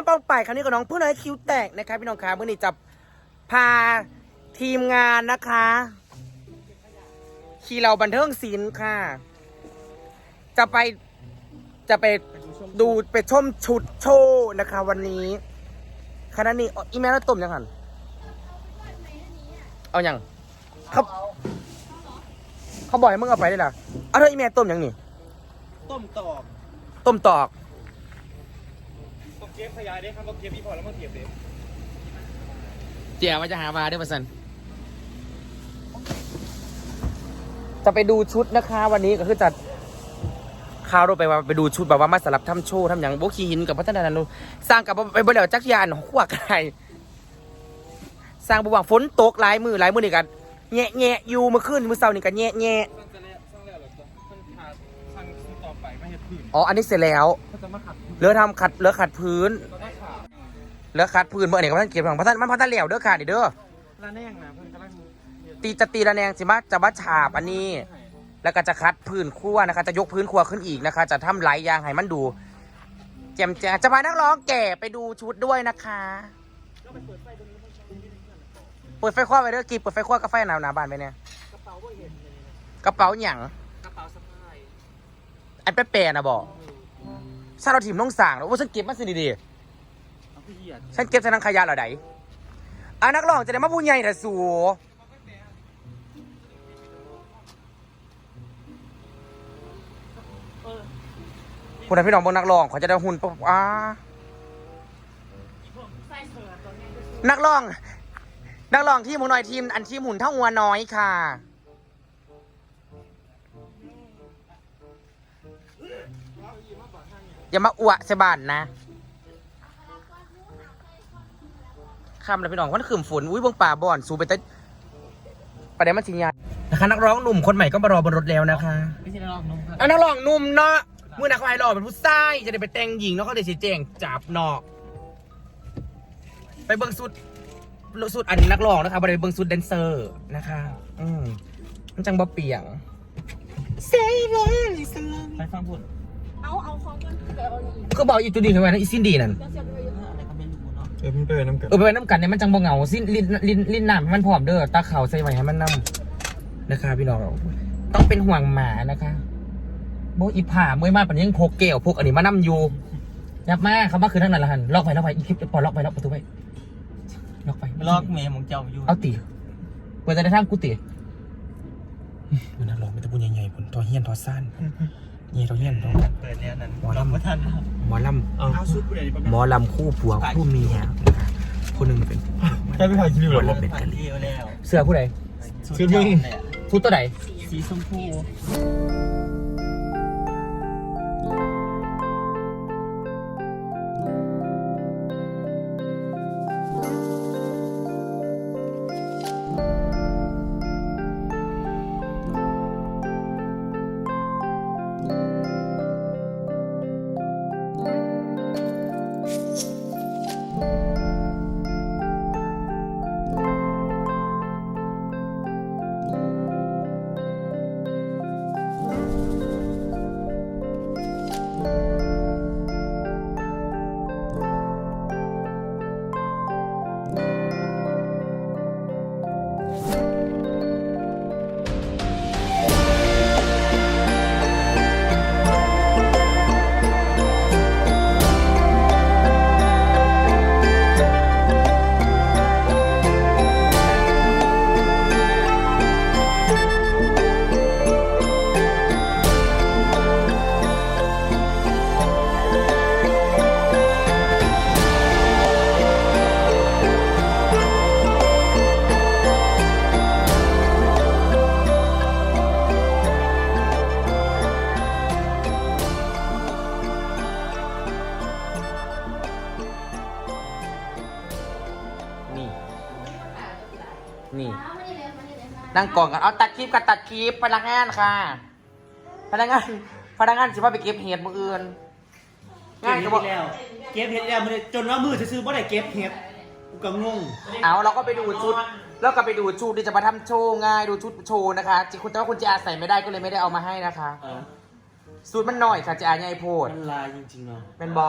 เสื้อดำเป้าไปครั้งนี้กับน้องเพื่อนน้อยคิวแตกนะคะพี่น้องคะเมื่อนี้จะพาทีมงานนะคะ ขี่เราบันเทิงศิลป์ค่ะ จะไปจะไปดูไปชมชุดโชว์นะคะ วันนี้คณะนี้อ๋ออีแม่แล้วต้มยังหันเอาอย่างเขาเขาบอกให้มึงเอาไปได้ล่ะเอาเธออีแม่ต้มยังนี่ต้มตอก ต้มตอก ก็เก็บขยายได้ครับก็เก็บพี่พอแล้วมาเก็บเด็เจียว่าจะหามาได้ปะสันจะไปดูชุดนะคะ วันนี้ก็คือจะข่าวเราไปว่าไปดูชุดแบบว่ามาสลับทำโชว์ทำอย่างโบคีหินกับพัฒนานุสร้างกับไปบริแล้วจักรยานขวากไก่สร้างบวางฝนตกหลายมือหลายมือนี่กันแง่แง่อยู่เมื่อคืนมือเสาร์นี่กันแง่แง่สร้างจะแล้วสร้างแล้วเหรอมันขาดสร้างชุดต่อไปไม่ให้พื้นอ๋ออันนี้เสร็จแล้วก็ จะมาขัดเหลือทำขัดเหลือขัดพื้นก็มาขาดเหลือขัดพื้นเมื่อไหร่ก็ท่านเก็บของพัฒนมันพัฒนาเหลวเด้อค่ะนี่เด้อลาแน่งนะเพื่อนกำลังตีจะตีระแนงสิมาจะมาฉาบอันนี้ แล้วก็จะคัดพื้นครัวนะคะ จะยกพื้นครัวขึ้นอีกนะคะ จะทำไหลายอยางให้มันดูแจมแจงจะพานักร้องแก่ไปดูชุดด้วยนะคะเปิดไฟคว้าไปเด้อกีเปิดไฟคว้ากาแฟหนาวหนาบานไปเนี่ยกระเป๋าก็เห็นเลยกระเป๋าหยังกระเป๋าสะพายอันแปะๆนะบอก ถ้าเราถิ่มน้องสั่งแล้วว่าฉันเก็บมาสิดีเอาพี่เหยียดๆฉันเก็บใส่นังขยะเหรอไดอะนักร้องจะได้มาผู้ใหญ่แต่สูคุณพี่น้องบนนักร้องเขาจะได้หุ่นปะอ่านักร้อง นักร้องทีมหมูน้อยทีม อันทีมหุ่นเท่างัวน้อยค่ะ อย่ามาอวะเสบานนะคำแล้วพี่น้องวันขืมฝนอุ้ยเบงป่าบ่อน สูไปแต่ประเดี๋ยวมันสิงยานะคะนักร้องหนุ่มคนใหม่ก็มารอบนรถแล้วนะคะไม่ใช่นักร้องนุ่มครับเอานักร้องหนุ่มเนาะมือนักไฟหล่อเป็นผู้ชายจะได้ไปแต่งหญิงเนาะเขาได้สีแจงจับเนาะไปเบิ่งสุดสุดอันนักร้องนะคะไปเบิ่งสุดแดนเซอร์นะคะ อืมมันจังบ่เปียง Say that is a love ไปฟังพูด กันไปเอาอีกก็บอกอีตัวดีทำไมนะอีซินดีนั่นแล้วเสียไปเยอะอะไรก็ไม่รู้เนาะเออมันไปน้ำกันเออไปไว้น้ำกันเนี่ยมันจังบ่เหงาซินลิ้นลิ้นลิ้นน้ำให้มันพร้อมเด้อตาขาวใส่ไว้ให้มันน้ำนะคะ พี่น้องต้องเป็นห่วงหมานะคะโบอีผ่าเมื่อยมากปันยังพกเกลพกอันนี้มานั่อยู่ยับมาเขามาคือทั้งนั้นละหันล็อกไปล็อกไปอีคลิปพอล็อกไปล็อกประตูไปล็อกไปลอกเมย์ของเจ้าอยู่เอาตีเปิดแต่ในทางกูตีมันน่าร้องไม่ต้องพูดใหญ่ๆผลทอเฮียนทอซ่า นเฮียทอเฮียนทอเปิดเนี้ยนั้นหมอลำท่านหมอลำเอาซุปไปไหมอลำคู่ผัวคู่เมียคนหนึ่งเป็นแค่ไม่ถ่ายคลิปหรอลำเป็นกันเดียเสื้อผู้ใดเสื้อมึงชุดตัวใดสีชมพู นั่งกองกันเอาตัดคลิปกับตัดคลิปพนักงานค่ะ พนักงานพนักงานสิว่าไปเก็บเห็ดมืออื่นเก็ง่ายบก็เห็บอกดแล้ว เก็บเห็ดแล้วมันจนว่ามือซื้อๆบ่ได้เก็บเห็ดกูก็งงเอาเราก็ไปดูชุด แล้วก็ไปดูชุดที่จะมาทำโชว์ง่ายดูชุดโชว์นะคะจิคุณแต่ว่าคุณจะอาใส่ไม่ได้ก็เลยไม่ได้เอามาให้นะคะเออสูตรมันหน่อยค่ะจะอาใหญ่โพด มันลายจริงๆเนาะเป็นบอ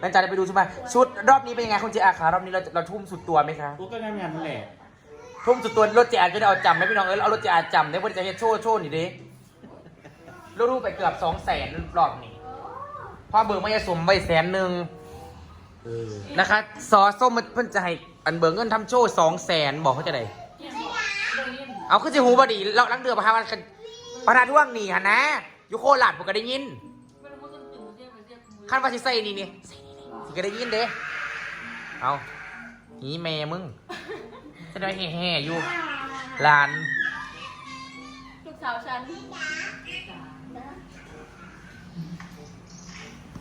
ไปลังจากได้ไปดูชุดมาชุดรอบนี้เป็นยังไงคุณเจอาคารอบนี้เราเราทุ่มสุดตัวไหมคะ กูก็งานงานนั่นแหละ ทุ่มสุดตัวรถเจอาจะได้เอาจำไหมพี่น้องเออเอารถเจอาจำได้ว่าจะเฮ็ดโชว์โชว์นี่ดิรูปไปเกือบสองแสนรอบนี้พอเบิกมายาสมไปแสนหนึ่งเออนะคะซอส้มมันเพิ่นจะให้อันเบิกเงินทำโชว์สองแสนบอกเขาจะได้เอาขึ้นสิหูบดีเราลังเดือประธานประธานท่วงหนีฮะนะอยู่โคราชผมก็ได้ยินขั้นว่าสิใส่นี่นี่ใส่นี่นี่สิก็ได้ยินเด้เอาหีแม่มึง จะได้แห่ๆอยู่หลาน ลูกสาวฉัน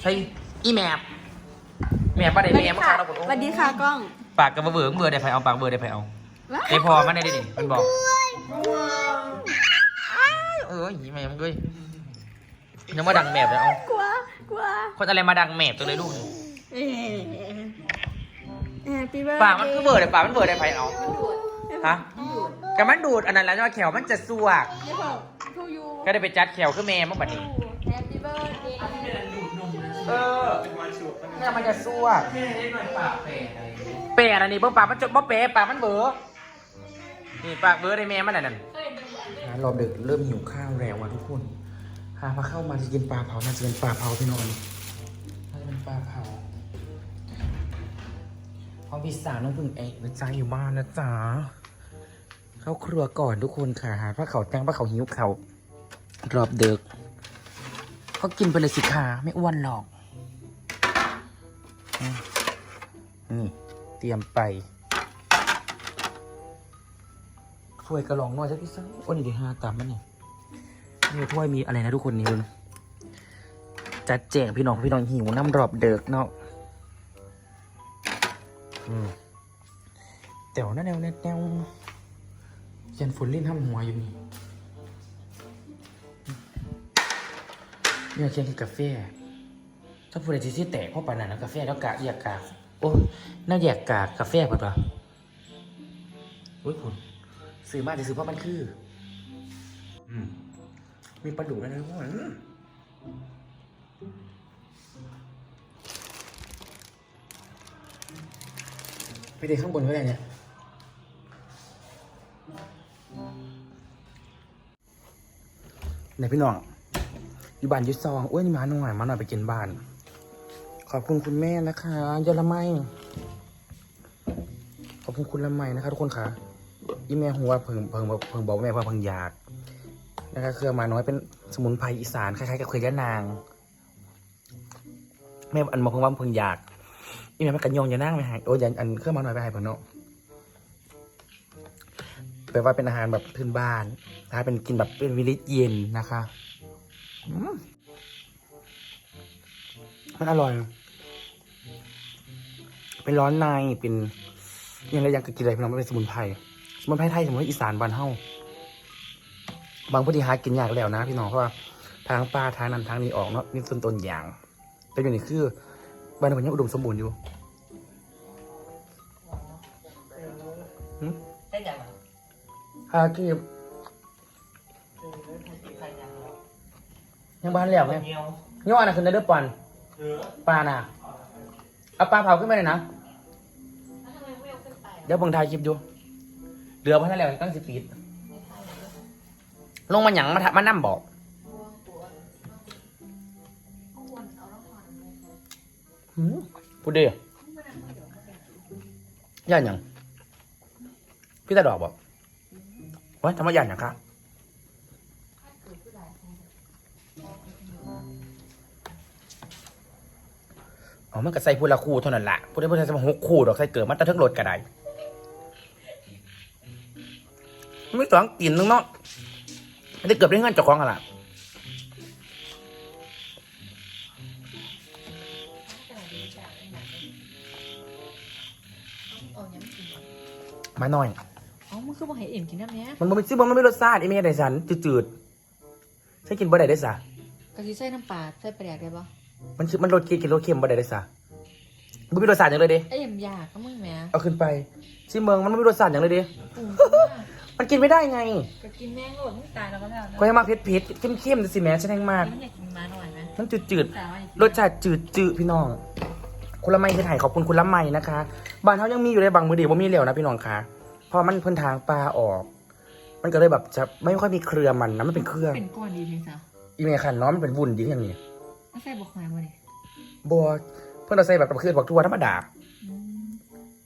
ใช่อีแมบแมบประเดี๋ยวแม่มาข้างเราสวัสดีค่ะกล้องปากกับเบอร์เบอร์ได้ไปเอาปากเบอร์ได้ไปเอาไอพอมันได้ดิมันบอกเออหีแมบมึงด้วยยังมาดังแมบเลยเอากลัวกลัวคนอะไรมาดังแมบตัวเลยลูก เอ๊ะแฮปปี้เบิร์ดปากมันคือเบอร์เลยปากมันเบอร์ได้ไปเอาฮะกับมันดูดอันนั้นแล้วว่าแขวมันจะสวกเดี๋ยวบอกทูยู ก็ได้ไปจัดแขวขึ้นแม่มาบัดนี้แฮปปี้เบิร์ดเดย์เออแม่มันจะสวกเปรอันนี้เบิ่งปากมันจดบ่เปรปากมันเบอร์นี่ปากเบอร์ได้แม่มันอันนั่นรอบดึกเริ่มหิวข้าวแล้วอะทุกคน หาพาเข้ามาจะกินปลาเผาน่าจะเป็นปลาเผาพี่นอนน่าจะเป็นปลาเผา ห้องพิซซ่าน้องพึ่งเอกนะจ๊ะอยู่บ้านนะจ๊ะเข้าครัวก่อนทุกคนค่ะหาผ้าเขาวแจ้งผ้าเขาวหิวเขาวรอบเดึกก็กินไปเลยสิค่ะไม่อ้วนหรอกนี่เตรียมไปถ้วยกระลองน้อยสักพี่ซังโอ้นี่เดี๋ยวห้าตามมันเนี่ยนี่ถ้วยมีอะไรนะทุกคนนี่มึงจัดแจงพี่น้องพี่น้องหิวน้ำรอบเดิกเนาะ อืมแต๋วนั่นแนวแนวแนวยันฝนเล่นห้ำหัวอยู่นี่เนี่ยเคียงคือกาแฟถ้าพูดอะไรที่แตกเพราะปานนั้นกาแฟแล้วกะอยากกากโอ้น่าอยากกากกาแฟป่ะปะอุ้ยคุณซื้อมาจะซื้อเพราะมันคือ อืม มีปลาดุกด้วยนะทุกคน ไปเด็กข้างบนก็ได้เนี่ยไหนพี่น้อง อยู่บ้านยุซองอ้วยนี่มาหน่อยมาหน่อยไปกินบ้าน ขอบคุณคุณแม่นะคะยอละไมขอบคุณคุณละไมนะคะ ทุกคนค่ะอีแม่หัวเพิ่งเพิ่งเพิ่งบอกว่าแม่ว่าเพิ่งอยากนะคะเครือมาน้อยเป็นสมุนไพรอีสานคล้ายๆกับเคยยะนาง แม่อันมาเพิ่งว่าเพิ่งอยาก อีแม่มันกันยองอย่านั่งไปหายโอ้ยอันเครื่องมาน้อยไปหายเพิ่นเนาะแปลว่าเป็นอาหารแบบพื้นบ้านนะคะเป็นกินแบบเป็นวิลิตเย็นนะคะมมันอร่อย เป็นร้อนในเป็นยังไงยังกินอะไรพี่น้องไม่เป็นสมุนไพรสมุนไพรไทยสมุนไพรอีสานบ้านเฮาบางพื้นที่หากินยากแล้วนะพี่น้องเพราะว่าทางป่าทางนั้นทางนี้ออกเนาะนี่ต้นต้นอย่าง แต่อย่างนี้คือบ้านเรายังอุดมสมบูรณ์อยู่ หากีบยังบ้านแล้วไงเงี้ยวย่ออันนะคือเนเดอร์ปอนปลาน่ะเอาปลาเผาขึ้นมาเลยนะเดี๋ยวเบิ่งถ่ายคลิปดูเรือพันนั่นแหละตั้งสิปีดลงมาหยังมาทะมานั่มบอกหืมพูดดีย่านหยังพี่ตาดอกบอก ว่าทำไมย่านหยังคะอ๋อมันก็ใส่พูละคู่เท่านั้นแหละพูดได้พูดได้สมหกคู่ดอกใส่เกิดมันตะทึกรถก็ได้ไม่ต้องกินนึงเนาะมันได้เกือบได้เงินเจากของกันละมาหน่อย คือบอกให้เอ็มกินน้ำเนี้ยมันบ่มีซึ่งมันไม่มีรสชาติไอ้เมียไดสันจืดๆใช้กินบ่ได้ได้สะกะทิใส่น้ำปลาใส่ปลาแดกได้ปะมันคือมันรสกินกินรสเค็มบ่ได้ได้สะบ่มีรสชาติอย่างเลยเด้ไอ้เอ็มอยากก็มึงแหม่เอาขึ้นไปซิเมืองมันไม่มีรสชาติอย่างเลยเด้ปูมากมันกินไม่ได้ไงก็กินแม่งโหลดมึงตายแล้วก็แล้วนะก็ยังมาเผ็ดเผ็ดๆเข้มๆสิแม่ฉันแห้งมากมึงอยากกินมาหน่อยไหมมันจืดจืดแต่ว่าอยากกินรสชาติจืดจืดพี่น้องคุณละไมคือถ่ายขอบคุณคุณละไมนะคะบ้านเขายังมีอยู่ในบางมือดีว่ามีเหลวนะพี่น้องคะเพราะมันเพิ่นทางปลาออก มันก็เลยแบบจะไม่ค่อยมีเครือมันนะมันเป็นเครือเป็นก้อนดีเลยสาวอีเมคันเนาะมันเป็นวุ่นดีอย่างนี้แล้วใส่บอกหอยมาเลยบัวเพื่อนเราใส่แบบกระเคือบอกทัวธรรมดา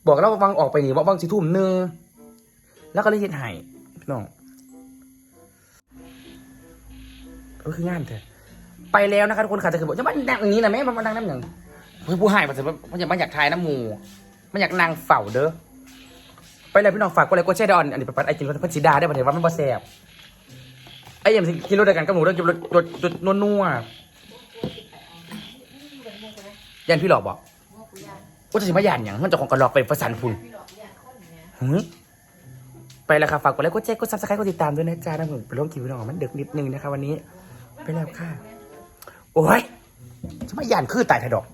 บอกแล้วว่าวังออกไปนี่ว่าวังสิทุ่มหนึ่งแล้วก็เลยเฮ็ดให้พี่น้องก็คืองานเถอะไปแล้วนะคะทุกคนค่ะแต่คือบอกจะมานั่งอย่างนี้นะแม่มานั่งน้ำอย่างเพื่อผู้ให้มันจะมันอยากมันอยากทายน้ำหมูมันอยากนางเฝ้าเด้อ ไปเลยพี่น้องฝากกดไลค์กดแชร์ดออนอันนี้ไปปัดไอ้กินรถพัชดาได้ปะเถอะว่ามันบ่แซ่บไอ้ยังสิกินรถเดียวกันกับหนูเรื่องกินรถรถรถนัวๆยันพี่หลอกบอกว่าจะสิมาหยานอย่างมันเจะของกระลอกไปประสานคุณหือไปแล้วค่ะฝากกดไลค์กดแชร์กดซับสไครต์กดติดตามด้วยนะจ๊ะนะผมไปร่วมกินพี่น้องมันดึกนิดนึงนะคะวันนี้ ไปแล้วค่ะ โอ้ยจะมาหยานคือตายเถอะดอก